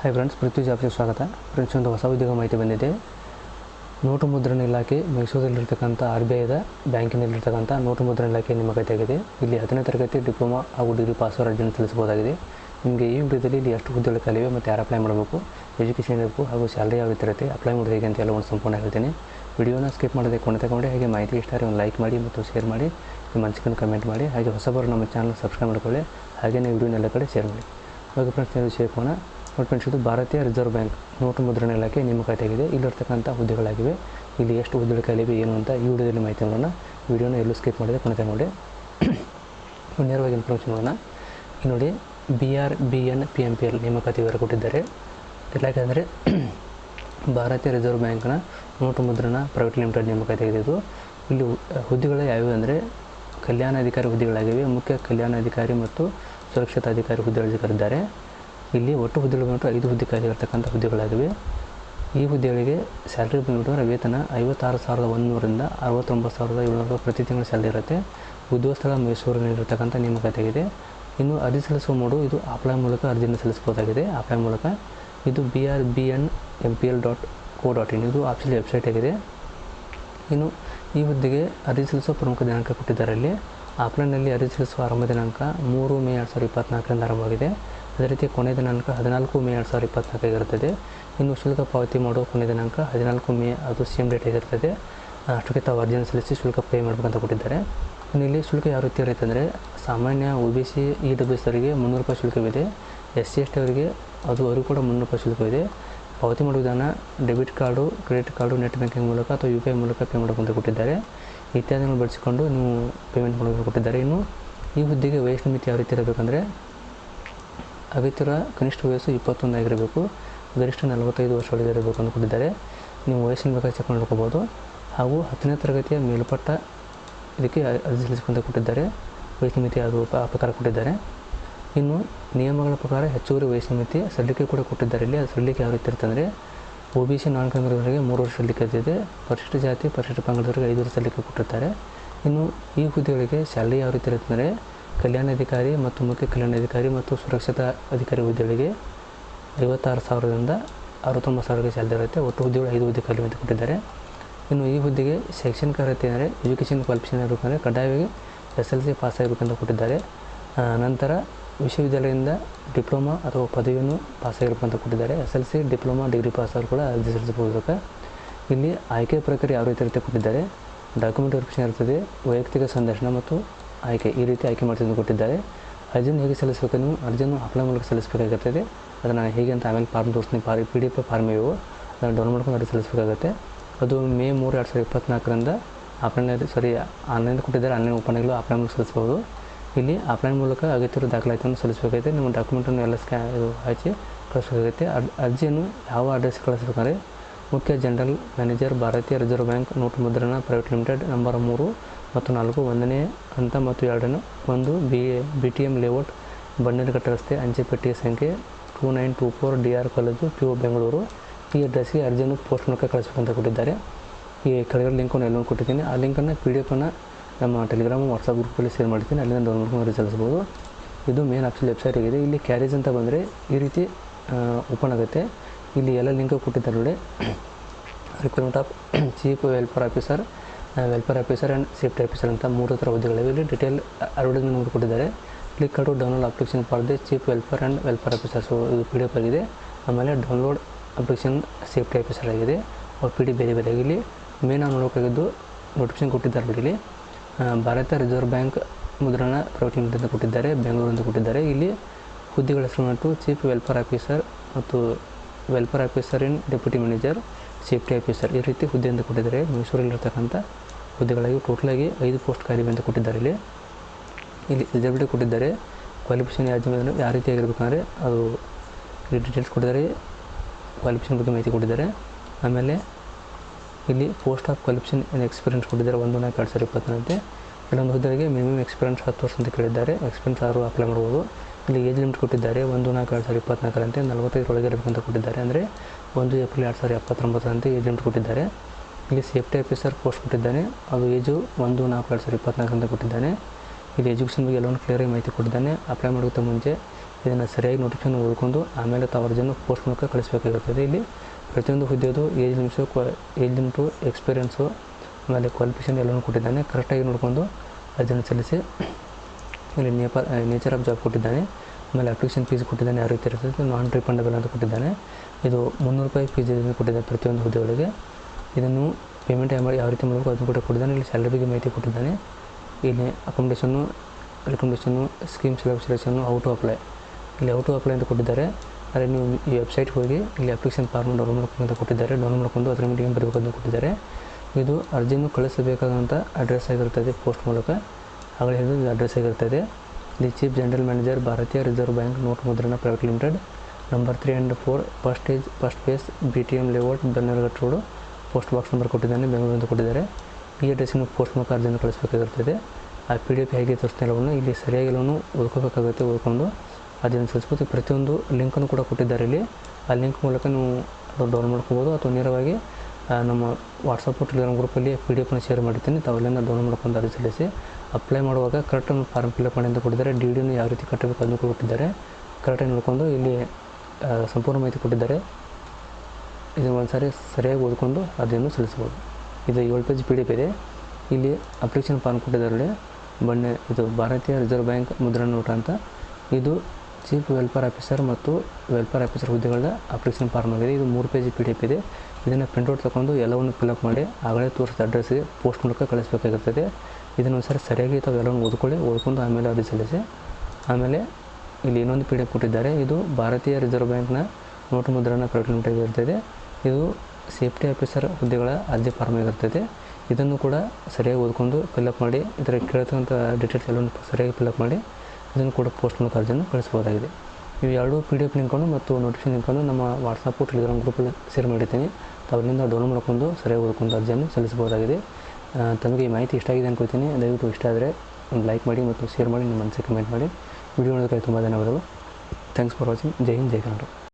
Hi friends ಪೃಥ್ವಿ ಜಾಬ್ಗೆ ಸ್ವಾಗತ friends ಒಂದು ಹೊಸ ಉದ್ಯೋಗ ಮಾಹಿತಿ ಬಂದಿದೆ. ನೋಟು ಮುದ್ರಣ ಇಲಾಖೆ ಮೈಸೂರಲ್ಲಿರ್ತಕ್ಕಂಥ ಆರ್ ಬಿ ಐದ ಬ್ಯಾಂಕಿನಲ್ಲಿರ್ತಕ್ಕಂಥ ನೋಟು ಮುದ್ರಣ ಇಲಾಖೆ ನಿಮ್ಮ ಕೈತಾಗಿದೆ. ಇಲ್ಲಿ ಹತ್ತನೇ ತರಗತಿ ಡಿಪ್ಲೊಮಾ ಹಾಗೂ ಡಿಗ್ರಿ ಪಾಸ್ ಅರ್ಜಿಯನ್ನು ತಿಳಿಸಬಹುದಾಗಿದೆ ನಿಮಗೆ ಈ ವಿಡಿಯೋದಲ್ಲಿ ಇಲ್ಲಿ ಎಷ್ಟು ಹುದ್ದೆಗಳು ಖಾಲಿವೆ ಮತ್ತು ಯಾರು ಅಪ್ಲೈ ಮಾಡಬೇಕು ಎಜುಕೇಷನ್ ಇರಬೇಕು ಹಾಗೂ ಸ್ಯಾಲರಿ ಯಾವ ಅಪ್ಲೈ ಮಾಡೋದು ಹೇಗೆ ಅಂತ ಎಲ್ಲ ಒಂದು ಸಂಪೂರ್ಣ ಹೇಳ್ತೀನಿ. ವಿಡಿಯೋನ ಸ್ಕಿಪ್ ಮಾಡದೆ ಕೊಂಡು ತಗೊಂಡು, ಹಾಗೆ ಮಾಹಿತಿ ಇಷ್ಟ ಒಂದು ಲೈಕ್ ಮಾಡಿ ಮತ್ತು ಶೇರ್ ಮಾಡಿ, ನಿಮ್ಮ ಮನಸ್ಸಿಗೆ ಕಮೆಂಟ್ ಮಾಡಿ, ಹಾಗೆ ಹೊಸಬರು ನಮ್ಮ ಚಾನಲ್ ಸಬ್ಸ್ಕ್ರೈಬ್ ಮಾಡಿಕೊಳ್ಳಿ, ಹಾಗೆಯೇ ವಿಡಿಯೋನೆಲ್ಲ ಕಡೆ ಶೇರ್ ಮಾಡಿ. ಓಕೆ ಫ್ರೆಂಡ್ಸ್ ನೀವು ಶೇರ್ ಹೋಗೋಣ ನೋಡಿ ಫ್ರೆಂಡ್ಸ್ ಇದು ಭಾರತೀಯ ರಿಸರ್ವ್ ಬ್ಯಾಂಕ್ ನೋಟು ಮುದ್ರಣ ಇಲಾಖೆ ನೇಮಕಾತಿಯಾಗಿದೆ. ಇಲ್ಲಿರ್ತಕ್ಕಂಥ ಹುದ್ದೆಗಳಾಗಿವೆ. ಇಲ್ಲಿ ಎಷ್ಟು ಹುದ್ದೆಗಳು ಖಾಲಿವೆ ಏನು ಅಂತ ಈ ವಿಡಿಯೋದಲ್ಲಿ ಮಾಹಿತಿ ನೋಡೋಣ. ವಿಡಿಯೋನ ಎಲ್ಲೂ ಸ್ಕಿಪ್ ಮಾಡಿದೆ ಕೊನೆ ನೋಡಿ. ನೇರವಾಗಿ ಇನ್ಫಾರ್ಮೇಷನ್ ನೋಡೋಣ. ನೋಡಿ B R B N P M P L ನೇಮಕಾತಿ ವಿವರ ಕೊಟ್ಟಿದ್ದಾರೆ. ಅಂದರೆ ಭಾರತೀಯ ರಿಸರ್ವ್ ಬ್ಯಾಂಕ್ನ ನೋಟು ಮುದ್ರಣ ಪ್ರೈವೇಟ್ ಲಿಮಿಟೆಡ್ ಇದು. ಇಲ್ಲಿ ಹುದ್ದೆಗಳು ಯಾವ್ಯಾವು ಅಂದರೆ ಕಲ್ಯಾಣಾಧಿಕಾರಿ ಹುದ್ದೆಗಳಾಗಿವೆ, ಮುಖ್ಯ ಕಲ್ಯಾಣಾಧಿಕಾರಿ ಮತ್ತು ಸುರಕ್ಷತಾ ಅಧಿಕಾರಿ ಹುದ್ದೆಗಳು ಕರೆದಿದ್ದಾರೆ. ಇಲ್ಲಿ ಒಟ್ಟು ಹುದ್ದೆಗಳು ಮಾತ್ರ ಐದು ಹುದ್ದೆ ಖಾಲಿಯಾಗಿರ್ತಕ್ಕಂಥ ಹುದ್ದೆಗಳಾಗಿವೆ. ಈ ಹುದ್ದೆಗಳಿಗೆ ಸ್ಯಾಲ್ರಿ ಬಂದ್ಬಿಟ್ಟು ವೇತನ ಐವತ್ತಾರು ಸಾವಿರದ ಒಂದುನೂರಿಂದ ಅರವತ್ತೊಂಬತ್ತು ಸಾವಿರದ ಏಳ್ನೂರು ಪ್ರತಿ ತಿಂಗಳು ಸ್ಯಾಲ್ರಿ ಇರುತ್ತೆ. ಉದ್ಯೋಗ ಸ್ಥಳ ಮೈಸೂರಿನಲ್ಲಿರ್ತಕ್ಕಂಥ ನೇಮಕಾತಿಯಾಗಿದೆ. ಇನ್ನು ಅರ್ಜಿ ಸಲ್ಲಿಸುವ ಮೋಡು ಇದು ಅಪ್ಲೈ ಮೂಲಕ ಅರ್ಜಿಯನ್ನು ಸಲ್ಲಿಸಬಹುದಾಗಿದೆ. ಅಪ್ಲೈ ಮೂಲಕ ಇದು B R B N M P L dot co dot in ಇದು ಆಫೀಸಿಯಲ್ ವೆಬ್ಸೈಟ್ ಆಗಿದೆ. ಇನ್ನು ಈ ಹುದ್ದೆಗೆ ಅರ್ಜಿ ಸಲ್ಲಿಸುವ ಪ್ರಮುಖ ದಿನಾಂಕ ಕೊಟ್ಟಿದ್ದಾರೆ ಇಲ್ಲಿ. ಆಫ್ಲೈನಲ್ಲಿ ಅರ್ಜಿ ಸಲ್ಲಿಸುವ ಆರಂಭ ದಿನಾಂಕ ಮೂರು ಮೇ ಎರಡು ಸಾವಿರದ ಇಪ್ಪತ್ತ್ನಾಲ್ಕರಿಂದ ಆರಂಭವಾಗಿದೆ. ಅದೇ ರೀತಿ ಕೊನೆಯ ದಿನಾಂಕ ಹದಿನಾಲ್ಕು ಮೇ ಎರಡು ಸಾವಿರದ ಇಪ್ಪತ್ನಾಲ್ಕಾಗಿರುತ್ತದೆ ಇನ್ನು ಶುಲ್ಕ ಪಾವತಿ ಮಾಡುವ ಕೊನೆಯ ದಿನಾಂಕ ಹದಿನಾಲ್ಕು ಮೇ ಅದು ಸೇಮ್ ಡೇಟ್ ಆಗಿರ್ತದೆ ಅಷ್ಟಕ್ಕೆ ತಾವು ಅರ್ಜಿಯನ್ನು ಸಲ್ಲಿಸಿ ಶುಲ್ಕ ಪೇ ಮಾಡಬೇಕಂತ ಕೊಟ್ಟಿದ್ದಾರೆ. ಇನ್ನು ಇಲ್ಲಿ ಶುಲ್ಕ ಯಾವ ರೀತಿ ಇರುತ್ತೆ ಅಂದರೆ ಸಾಮಾನ್ಯ O B C E W S ಮುನ್ನೂರು ರೂಪಾಯಿ ಶುಲ್ಕವಿದೆ. ಎಸ್ ಸಿ ಎಸ್ ಟಿ ಅವರಿಗೆ ಅದು ಅವರು ಕೂಡ ಮುನ್ನೂರು ರೂಪಾಯಿ ಶುಲ್ಕವಿದೆ. ಪಾವತಿ ಮಾಡುವ ವಿಧಾನ debit card credit card net banking ಮೂಲಕ ಅಥವಾ ಯು ಪಿ ಐ ಮೂಲಕ ಪೇ ಮಾಡಬೇಕಂತ ಕೊಟ್ಟಿದ್ದಾರೆ. ಇತ್ಯಾದಿಗಳನ್ನು ಬಳಸಿಕೊಂಡು ನೀವು ಪೇಮೆಂಟ್ ಮಾಡಬೇಕು ಕೊಟ್ಟಿದ್ದಾರೆ. ಇನ್ನು ಈ ಹುದ್ದೆಗೆ ವಯಸ್ಸಿನ ಮಿತಿ ಯಾವ ರೀತಿ ಇರಬೇಕಂದ್ರೆ ಅಗತ್ಯರ ಕನಿಷ್ಠ ವಯಸ್ಸು ಇಪ್ಪತ್ತೊಂದು ಆಗಿರಬೇಕು, ಗರಿಷ್ಠ ನಲವತ್ತೈದು ಅಂತ ಕೊಟ್ಟಿದ್ದಾರೆ ನೀವು ವಯಸ್ಸಿನ ಬಗ್ಗೆ ಚೆಕ್ ಮಾಡ್ಕೋಬೋದು. ಹಾಗೂ ಹತ್ತನೇ ತರಗತಿಯ ಮೇಲ್ಪಟ್ಟ ಇದಕ್ಕೆ ಅರ್ಜಿ ಸಲ್ಲಿಸಿಕೊಂಡು ಕೊಟ್ಟಿದ್ದಾರೆ. ವಯಸ್ಸಿನ ಮಿತಿ ಅದು ಆ ಪ್ರಕಾರ ಕೊಟ್ಟಿದ್ದಾರೆ. ಇನ್ನು ನಿಯಮಗಳ ಪ್ರಕಾರ ಹೆಚ್ಚುವರಿ ವಯಸ್ಸಿನ ಮಿತಿ ಸಲ್ಲಿಕೆ ಕೂಡ ಕೊಟ್ಟಿದ್ದಾರೆ. ಇಲ್ಲಿ ಅದು ಸಲ್ಲಿಕೆ ಯಾವ ರೀತಿ ಇರ್ತಂದರೆ ಒ ಬಿ ಸಿ ನಾನ್ ಕಾಂಗ್ರೆಸ್ವರೆಗೆ ಮೂರು ವರ್ಷ ಸಲ್ಲಿಕೆ ಇದೆ ಪರಿಶಿಷ್ಟ ಜಾತಿ, ಪರಿಶಿಷ್ಟ ಪಂಗಡದವರಿಗೆ ಐದು ವರ್ಷ ಸಲ್ಲಿಕೆ ಕೊಟ್ಟಿರ್ತಾರೆ. ಇನ್ನು ಈ ಹುದ್ದೆಗಳಿಗೆ ಸ್ಯಾಲ್ರಿ ಯಾವ ರೀತಿ ಇರುತ್ತೆ ಅಂದರೆ ಕಲ್ಯಾಣಾಧಿಕಾರಿ ಮತ್ತು ಮುಖ್ಯ ಕಲ್ಯಾಣಾಧಿಕಾರಿ ಮತ್ತು ಸುರಕ್ಷತಾ ಅಧಿಕಾರಿ ಹುದ್ದೆಗಳಿಗೆ ಐವತ್ತಾರು ಸಾವಿರದಿಂದ ಅರವತ್ತೊಂಬತ್ತು ಸಾವಿರಕ್ಕೆ ಸ್ಯಾಲ್ರಿ ಇರುತ್ತೆ ಒಟ್ಟು ಹುದ್ದೆಗಳು ಐದು ಹುದ್ದೆ ಖಾಲಿ ಅಂತ ಕೊಟ್ಟಿದ್ದಾರೆ ಇನ್ನು ಈ ಹುದ್ದೆಗೆ ಶೈಕ್ಷಣಿಕ ಅರ್ಹತೆ ಅಂದರೆ ಎಜುಕೇಷನ್ ಕ್ವಾಲಿಫಿಕೇಷನ್ ಇರಬೇಕಂದ್ರೆ ಕಡ್ಡಾಯವಾಗಿ ಎಸ್ ಎಲ್ ಸಿ ಪಾಸ್ ಆಗಬೇಕಂತ ಕೊಟ್ಟಿದ್ದಾರೆ ನಂತರ ವಿಶ್ವವಿದ್ಯಾಲಯದಿಂದ ಡಿಪ್ಲೊಮಾ ಅಥವಾ ಪದವಿಯನ್ನು ಪಾಸ್ ಅಂತ ಕೊಟ್ಟಿದ್ದಾರೆ. S L C diploma degree pass ಆದರೂ ಕೂಡ ಅರ್ಜಿ ಸಲ್ಲಿಸಬಹುದು ಇಲ್ಲಿ ಆಯ್ಕೆ ಪ್ರಕ್ರಿಯೆ ಯಾವ ರೀತಿ ಇರುತ್ತೆ ಕೊಟ್ಟಿದ್ದಾರೆ. ಡಾಕ್ಯುಮೆಂಟ್ ವೆರಿಫಿಕೇಷನ್ ಇರ್ತದೆ. ವೈಯಕ್ತಿಕ ಸಂದರ್ಶನ ಮತ್ತು ಆಯ್ಕೆ ಈ ರೀತಿ ಆಯ್ಕೆ ಮಾಡ್ತಿದ್ದು ಕೊಟ್ಟಿದ್ದಾರೆ. ಅರ್ಜಿಯನ್ನು ಹೇಗೆ ಸಲ್ಲಿಸಬೇಕು ನೀವು ಅರ್ಜಿಯನ್ನು ಅಪ್ಲೈ ಮೂಲಕ ಸಲ್ಲಿಸಬೇಕಾಗುತ್ತದೆ ಅದನ್ನು ಹೇಗೆ ಅಂತ ಆಮೇಲೆ ಫಾರ್ಮ್ ತೋರಿಸ್ತೀನಿ. For P D F form ಇವು. ಅದನ್ನು ಡೌನ್ ಮಾಡ್ಕೊಂಡು ಸಲ್ಲಿಸಬೇಕಾಗುತ್ತೆ. ಅದು ಮೇ ಮೂರು ಎರಡು ಸಾವಿರದ ಇಪ್ಪತ್ನಾಲ್ಕರಿಂದ ಆಫ್ಲೈನ್ ಸಾರಿ ಆನ್ಲೈನ್ ಕೊಟ್ಟಿದ್ದಾರೆ. ಆನ್ಲೈನ್ ಓಪನ್ ಆಫ್ಲೈನ್ ಮೂಲಕ ಸಲ್ಲಿಸ್ಬೋದು ಇಲ್ಲಿ ಆಫ್ಲೈನ್ ಮೂಲಕ ಅಗತ್ಯವಿರೋ ದಾಖಲಾತಿಯನ್ನು ಸಲ್ಲಿಸಬೇಕಾಗುತ್ತೆ. ನಿಮ್ಮ ಡಾಕ್ಯುಮೆಂಟನ್ನು ಎಲ್ಲ ಸ್ಕ್ಯಾ ಇದು ಹಚ್ಚಿ ಕಳಿಸಬೇಕಾಗುತ್ತೆ. ಅರ್ ಅರ್ಜಿಯನ್ನು ಯಾವ ಅಡ್ರೆಸ್ ಕಳಿಸ್ಬೇಕಂದ್ರೆ ಮುಖ್ಯ ಜನರಲ್ ಮ್ಯಾನೇಜರ್ ಭಾರತೀಯ ರಿಸರ್ವ್ ಬ್ಯಾಂಕ್ ನೋಟು ಮುದ್ರಣ ಪ್ರೈವೇಟ್ ಲಿಮಿಟೆಡ್ ನಂಬರ್ ಮೂರು ಮತ್ತು ನಾಲ್ಕು ಒಂದನೇ ಹಂತ ಮತ್ತು ಎರಡನೇ ಒಂದು B A B T M layout Bannerghatta ರಸ್ತೆ ಅಂಚೆಪೆಟ್ಟಿಗೆ ಸಂಖ್ಯೆ two nine two four D R college P O Bengaluru ಈ ಅಡ್ರೆಸ್ಗೆ ಅರ್ಜಿಯನ್ನು ಪೋಸ್ಟ್ ಮೂಲಕ ಕಳಿಸ್ಬೇಕಂತ ಕೊಟ್ಟಿದ್ದಾರೆ. ಈ ಕೆಳಗಡೆ ಲಿಂಕನ್ನು ಎಲ್ಲೂ ಕೊಟ್ಟಿದ್ದೀನಿ. ಆ ಲಿಂಕನ್ನು ಪಿ ಡಿ ಎಫನ್ನು ನಮ್ಮ ಟೆಲಿಗ್ರಾಮ್ ವಾಟ್ಸಪ್ ಗ್ರೂಪಲ್ಲಿ ಶೇರ್ ಮಾಡ್ತೀನಿ. ಅಲ್ಲಿಂದ ಡೌನ್ಲೋಡ್ ಮಾಡಿ ಸಲ್ಲಿಸ್ಬೋದು ಇದು ಮೇನ್ ಆಪ್ಷನ್ ವೆಬ್ಸೈಟ್ ಆಗಿದೆ. ಇಲ್ಲಿ ಕ್ಯಾರೇಜ್ ಅಂತ ಬಂದರೆ ಈ ರೀತಿ ಓಪನ್ ಆಗುತ್ತೆ. ಇಲ್ಲಿ ಎಲ್ಲ ಲಿಂಕು ಕೊಟ್ಟಿದ್ದಾರೆ ನೋಡಿ. Recruitment of chief welfare officer welfare officer and safety officer ಅಂತ ಮೂರು ಥರ ಹುದ್ದೆಗಳಿವೆ. ಇಲ್ಲಿ ಡಿಟೇಲ್ ಅಡ್ವರ್ಟೈಸ್ಮೆಂಟ್ ಕೊಟ್ಟಿದ್ದಾರೆ. Click to download application for the chief welfare and welfare officer so ಇದು ಪಿ ಡಿ ಎಫ್ ಆಗಿದೆ. ಆಮೇಲೆ ಡೌನ್ಲೋಡ್ ಅಪ್ಲಿಕೇಶನ್ ಸೇಫ್ಟಿ ಆಫೀಸರ್ ಆಗಿದೆ. ಅವ್ರ ಪಿ ಡಿ ಬೇರೆ ಬೇರೆ ಇಲ್ಲಿ ಮೇನ್ ನಾವು ನೋಡೋಕ್ಕಾಗಿದ್ದು ನೋಟಿಫಿಕೇಶನ್ ಕೊಟ್ಟಿದ್ದಾರೆ ನೋಡಿ ಇಲ್ಲಿ. ಭಾರತ ರಿಸರ್ವ್ ಬ್ಯಾಂಕ್ ಮುದ್ರಣ ಪ್ರೈವೇಟ್ ಅಂತ ಕೊಟ್ಟಿದ್ದಾರೆ. ಬೆಂಗಳೂರು ಅಂತ ಕೊಟ್ಟಿದ್ದಾರೆ. ಇಲ್ಲಿ ಹುದ್ದೆಗಳ ಹೆಸರು ಮತ್ತು ಚೀಫ್ ವೆಲ್ಫೇರ್ ಆಫೀಸರ್ ಮತ್ತು welfare officer in deputy manager safety officer ಈ ರೀತಿ ಹುದ್ದೆಯಿಂದ ಕೊಟ್ಟಿದ್ದಾರೆ. ಮೈಸೂರಲ್ಲಿರ್ತಕ್ಕಂಥ ಹುದ್ದೆಗಳಾಗಿ ಟೋಟಲಾಗಿ ಐದು ಪೋಸ್ಟ್ ಖಾಲಿ ಕೊಟ್ಟಿದ್ದಾರೆ ಇಲ್ಲಿ. ಇಲ್ಲಿ ಎಲಿಜಿಬಿಲಿಟಿ ಕೊಟ್ಟಿದ್ದಾರೆ. ಕ್ವಾಲಿಫಿಕೇಷನ್ ಯಾವ ಜಮೀನು ಯಾವ ರೀತಿ ಆಗಿರ್ಬೇಕಂದ್ರೆ ಅದು ಡೀಟೇಲ್ಸ್ ಕೊಟ್ಟಿದ್ದಾರೆ. ಕ್ವಾಲಿಫಿಕೇಷನ್ ಬಗ್ಗೆ ಮಾಹಿತಿ ಕೊಟ್ಟಿದ್ದಾರೆ. ಆಮೇಲೆ ಇಲ್ಲಿ ಪೋಸ್ಟ್ ಆಫ್ ಕ್ವಾಲಿಫಿಕೇಷನ್ ಎಕ್ಸ್ಪೀರಿಯನ್ಸ್ ಕೊಟ್ಟಿದ್ದಾರೆ. ಒಂದು ನಾಲ್ಕು ಎರಡು ಸಾವಿರ ಇಪ್ಪತ್ತರಂತೆ. ಕೆಲವೊಂದು ಹುದ್ದೆಗೆ ಮಿನಿಮಮ್ ಎಕ್ಸ್ಪೀರಿಯನ್ಸ್ ಹತ್ತು ವರ್ಷ ಅಂತ ಕೇಳಿದ್ದಾರೆ. ಎಕ್ಸ್ಪೀರಿಯನ್ಸ್ ಆದರೂ ಅಪ್ಲೈ ಮಾಡ್ಬೋದು. ಇಲ್ಲಿ ಏಜ್ ಲಿಮಿಟ್ ಕೊಟ್ಟಿದ್ದಾರೆ. ಒಂದು, ನಾಲ್ಕು ಎರಡು ಸಾವಿರದ ಇಪ್ಪತ್ನಾಲ್ಕರಂತೆ ನಲವತ್ತೈದು ಒಳಗೆ ಅಂತ ಕೊಟ್ಟಿದ್ದಾರೆ. ಅಂದರೆ ಒಂದು ಏಪ್ರಿಲ್, ಎರಡು ಸಾವಿರದ ಎಪ್ಪತ್ತೊಂಬತ್ತರಂತೆ ಏಜ್ ಲಿಮಿಟ್ ಕೊಟ್ಟಿದ್ದಾರೆ. ಇಲ್ಲಿ ಸೇಫ್ಟಿ ಆಫೀಸರ್ ಪೋಸ್ಟ್ ಕೊಟ್ಟಿದ್ದಾನೆ. ಅದು ಏಜು ಒಂದು, ನಾಲ್ಕು ಎರಡು ಸಾವಿರದ ಇಪ್ಪತ್ನಾಲ್ಕು ಅಂತ ಕೊಟ್ಟಿದ್ದಾನೆ. ಇಲ್ಲಿ ಎಜುಕೇಷನ್ ಬಗ್ಗೆ ಎಲ್ಲವನ್ನು ಕ್ಲಿಯರಾಗಿ ಮಾಹಿತಿ ಕೊಟ್ಟಿದ್ದಾನೆ. ಅಪ್ಲೈ ಮಾಡೋಕ್ಕಿಂತ ಮುಂಚೆ ಇದನ್ನು ಸರಿಯಾಗಿ ನೋಟಿಫಿಕೇಶನ್ ಓದ್ಕೊಂಡು ಆಮೇಲೆ ತಾವು ಅರ್ಜಿಯನ್ನು ಪೋಸ್ಟ್ ಮೂಲಕ ಕಳಿಸಬೇಕಾಗಿರ್ತದೆ. ಇಲ್ಲಿ ಪ್ರತಿಯೊಂದು ಹುದ್ದೆದು ಏಜ್ ಲಿಮಿಟ್ಸು ಕ್ವ ಏಜ್ ಲಿಮಿಟು ಎಕ್ಸ್ಪೀರಿಯೆನ್ಸು ಆಮೇಲೆ ಕ್ವಾಲಿಫಿಕೇಷನ್ ಎಲ್ಲವೂ ಕೊಟ್ಟಿದ್ದಾನೆ. ಕರೆಕ್ಟಾಗಿ ನೋಡಿಕೊಂಡು ಅರ್ಜಿಯನ್ನು ಸಲ್ಲಿಸಿ ಇಲ್ಲಿ ನೇಪ ನೇಚರ್ ಆಫ್ ಜಾಬ್ ಕೊಟ್ಟಿದ್ದಾನೆ. ಆಮೇಲೆ ಅಪ್ಲಿಕೇಶನ್ ಫೀಸ್ ಕೊಟ್ಟಿದ್ದಾನೆ ಯಾವ ರೀತಿ ಇರ್ತದೆ. ನಾನ್ ರಿಫಂಡಬಲ್ ಅಂತ ಕೊಟ್ಟಿದ್ದಾನೆ. ಇದು ಮುನ್ನೂರು ರೂಪಾಯಿ ಫೀಸ್ ಕೊಟ್ಟಿದ್ದಾನೆ ಪ್ರತಿಯೊಂದು ಹುದ್ದೆಗಳಿಗೆ. ಇದನ್ನು ಪೇಮೆಂಟ್ ಯಾವ ಯಾವ ರೀತಿ ಮಾಡಬೇಕು ಅದನ್ನು ಕೂಡ ಕೊಟ್ಟಿದ್ದಾನೆ. ಇಲ್ಲಿ ಸ್ಯಾಲರಿ ಬಗ್ಗೆ ಮಾಹಿತಿ ಕೊಟ್ಟಿದ್ದಾನೆ. ಇಲ್ಲಿ accommodation recommendation scheme selection how to apply ಇಲ್ಲಿ ಔಟ್ ಟು ಅಪ್ಲೈ ಅಂತ ಕೊಟ್ಟಿದ್ದಾರೆ. ಆದರೆ ನೀವು ಈ ವೆಬ್ಸೈಟ್ಗೆ ಹೋಗಿ ಇಲ್ಲಿ ಅಪ್ಲಿಕೇಶನ್ ಫಾರ್ಮ್ ಡೌನ್ಲೋಡ್ ಮಾಡ್ಕೊಂಡು ಅಂತ ಕೊಟ್ಟಿದ್ದಾರೆ. ಡೌನ್ಲೋಡ್ ಮಾಡ್ಕೊಂಡು ಅದರ ಮೇಲೆ ಏನು ಬರಬೇಕು ಅಂತ ಕೊಟ್ಟಿದ್ದಾರೆ. ಇದು ಅರ್ಜಿಯನ್ನು ಕಳಿಸಬೇಕಾದಂಥ ಅಡ್ರೆಸ್ ಆಗಿರುತ್ತದೆ ಪೋಸ್ಟ್ ಮೂಲಕ. ಆಗಲೇ ಹೇಳಿದ ಅಡ್ರೆಸ್ ಆಗಿರ್ತದೆ. ದಿ ಚೀಫ್ ಜನರಲ್ ಮ್ಯಾನೇಜರ್ ಭಾರತೀಯ ರಿಸರ್ವ್ ಬ್ಯಾಂಕ್ ನೋಟ್ ಮುದ್ರಣ private limited number three and four first age first phase B T M layout Bannerghatta road post box number ಕೊಟ್ಟಿದ್ದಾನೆ ಬೆಂಗಳೂರಿಂದ ಕೊಟ್ಟಿದ್ದಾರೆ. ಈ ಅಡ್ರೆಸ್ಸಿನ ಪೋಸ್ಟ್ ಮೂಲಕ ಅರ್ಜಿಯನ್ನು ಕಳಿಸಬೇಕಾಗಿರ್ತದೆ. ಆ ಪಿ ಡಿ ಎಫ್ ಹೇಗೆ ತೋರಿಸ್ತಾರೆ ಇಲ್ಲಿ ಸರಿಯಾಗಿ ಎಲ್ಲವನ್ನು ಓದ್ಕೋಬೇಕಾಗುತ್ತೆ ಓದ್ಕೊಂಡು ಅದನ್ನು ಸಲ್ಲಿಸ್ಬೋದು ಪ್ರತಿಯೊಂದು ಲಿಂಕನ್ನು ಕೂಡ ಕೊಟ್ಟಿದ್ದಾರೆ ಇಲ್ಲಿ. ಆ ಲಿಂಕ್ ಮೂಲಕ ನೀವು ಡೌನ್ಲೋಡ್ ಮಾಡ್ಕೋಬೋದು ಅಥವಾ ನೇರವಾಗಿ ನಮ್ಮ ವಾಟ್ಸಪ್ ಟೆಲಿಗ್ರಾಮ್ ಗ್ರೂಪಲ್ಲಿ ಪಿ ಡಿ ಎಫ್ನ ಶೇರ್ ಮಾಡಿರ್ತೀನಿ. ತಾವೆಲ್ಲಿಂದ ಡೌನ್ಲೋಡ್ ಮಾಡ್ಕೊಂಡು ಅರ್ಜಿ ಸಲ್ಲಿಸಿ ಅಪ್ಲೈ ಮಾಡುವಾಗ ಕರೆಕ್ಟಾಗಿ ಫಾರ್ಮ್ ಫಿಲ್ಅಪ್ ಮಾಡಿ ಅಂತ ಕೊಟ್ಟಿದ್ದಾರೆ. ಡಿ ಡಿನ ಯಾವ ರೀತಿ ಕಟ್ಟಬೇಕು ಅದನ್ನು ಕೊಟ್ಟಿದ್ದಾರೆ. ಕರೆಕ್ಟಾಗಿ ನೋಡ್ಕೊಂಡು ಇಲ್ಲಿ ಸಂಪೂರ್ಣ ಮಾಹಿತಿ ಕೊಟ್ಟಿದ್ದಾರೆ. ಇದನ್ನು ಒಂದು ಸಾರಿ ಸರಿಯಾಗಿ ಓದ್ಕೊಂಡು ಅದನ್ನು ಸಲ್ಲಿಸ್ಬೋದು ಇದು ಏಳು ಪೇಜ್ ಪಿ ಡಿ ಎಫ್ ಇದೆ. ಇಲ್ಲಿ ಅಪ್ಲಿಕೇಶನ್ ಫಾರ್ಮ್ ಕೊಟ್ಟಿದ್ದಾರೆ ಬಣ್ಣೆ ಇದು ಭಾರತೀಯ ರಿಸರ್ವ್ ಬ್ಯಾಂಕ್ ಮುದ್ರಣ ನೋಟ ಅಂತ. ಇದು ಚೀಫ್ ವೆಲ್ಫೇರ್ ಆಫೀಸರ್ ಮತ್ತು ವೆಲ್ಫೇರ್ ಆಫೀಸರ್ ಹುದ್ದೆಗಳ ಅಪ್ಲಿಕೇಶನ್ ಫಾರ್ಮ್ ಆಗಿದೆ. ಇದು ಮೂರು ಪೇಜ್ ಪಿ ಡಿ ಎಫ್ ಇದೆ. ಇದನ್ನು ಪ್ರಿಂಟೌಟ್ ತಗೊಂಡು ಎಲ್ಲವನ್ನು ಫಿಲಪ್ ಮಾಡಿ ಆಗಲೇ ತೋರಿಸಿದ ಅಡ್ರೆಸ್ಗೆ ಪೋಸ್ಟ್ ಮೂಲಕ ಕಳಿಸಬೇಕಾಗಿರ್ತದೆ ಇದನ್ನು ಒಂದ್ಸರಿ ಸರಿಯಾಗಿ ತಾವು ಎಲ್ಲವನ್ನು ಓದ್ಕೊಳ್ಳಿ, ಓದ್ಕೊಂಡು ಆಮೇಲೆ ಅರ್ಜಿ ಸಲ್ಲಿಸಿ. ಆಮೇಲೆ ಇಲ್ಲಿ ಇನ್ನೊಂದು ಪಿ ಡಿ ಎಫ್ ಕೊಟ್ಟಿದ್ದಾರೆ. ಇದು ಭಾರತೀಯ ರಿಸರ್ವ್ ಬ್ಯಾಂಕ್ನ ನೋಟು ಮುದ್ರಣ ಪ್ರಕಟಣೆ ಇರ್ತದೆ. ಇದು ಸೇಫ್ಟಿ ಆಫೀಸರ್ ಹುದ್ದೆಗಳ ಅರ್ಜಿ ಫಾರ್ಮ್ ಆಗಿರ್ತದೆ. ಇದನ್ನು ಕೂಡ ಸರಿಯಾಗಿ ಓದ್ಕೊಂಡು ಫಿಲ್ಅಪ್ ಮಾಡಿ, ಇದರ ಕೇಳ್ತಕ್ಕಂಥ ಡೀಟೇಲ್ಸ್ ಎಲ್ಲವನ್ನು ಸರಿಯಾಗಿ ಫಿಲ್ಅಪ್ ಮಾಡಿ, ಇದನ್ನು ಕೂಡ ಪೋಸ್ಟ್ ಮೂಲಕ ಅರ್ಜಿಯನ್ನು ಕಳಿಸ್ಬೋದಾಗಿದೆ ಇವು ಎರಡು ಪಿ ಡಿ ಎಫ್ ಲಿಂಕನ್ನು ಮತ್ತು ನೋಟಿಫಿಕೇಶನ್ ಲಿಂಕನ್ನು ನಮ್ಮ ವಾಟ್ಸಪ್ಪು ಟೆಲಿಗ್ರಾಮ್ ಗ್ರೂಪಲ್ಲಿ ಶೇರ್ ಮಾಡಿರ್ತೀನಿ. ತಾವಲ್ಲಿಂದ ಡೌನ್ಲೋಡ್ ಮಾಡಿಕೊಂಡು ಸರಿಯಾಗಿ ಓದ್ಕೊಂಡು ಅರ್ಜಿಯನ್ನು ಸಲ್ಲಿಸಬಹುದಾಗಿದೆ. ತಮಗೆ ಈ ಮಾಹಿತಿ ಇಷ್ಟ ಆಗಿದೆ ಅನ್ಕೋತೀನಿ ದಯವಿಟ್ಟು ಇಷ್ಟ ಆದರೆ ಒಂದು ಲೈಕ್ ಮಾಡಿ ಮತ್ತು ಶೇರ್ ಮಾಡಿ, ನಿಮ್ಮ ಮನಸ್ಸಿಗೆ ಕಮೆಂಟ್ ಮಾಡಿ. ವಿಡಿಯೋ ನೋಡೋದಕ್ಕೆ ತುಂಬ ಧನ್ಯವಾದಗಳು. Thanks for watching. ಜೈ ಹಿಂದ್, ಜೈ ಕನ್ನಡ.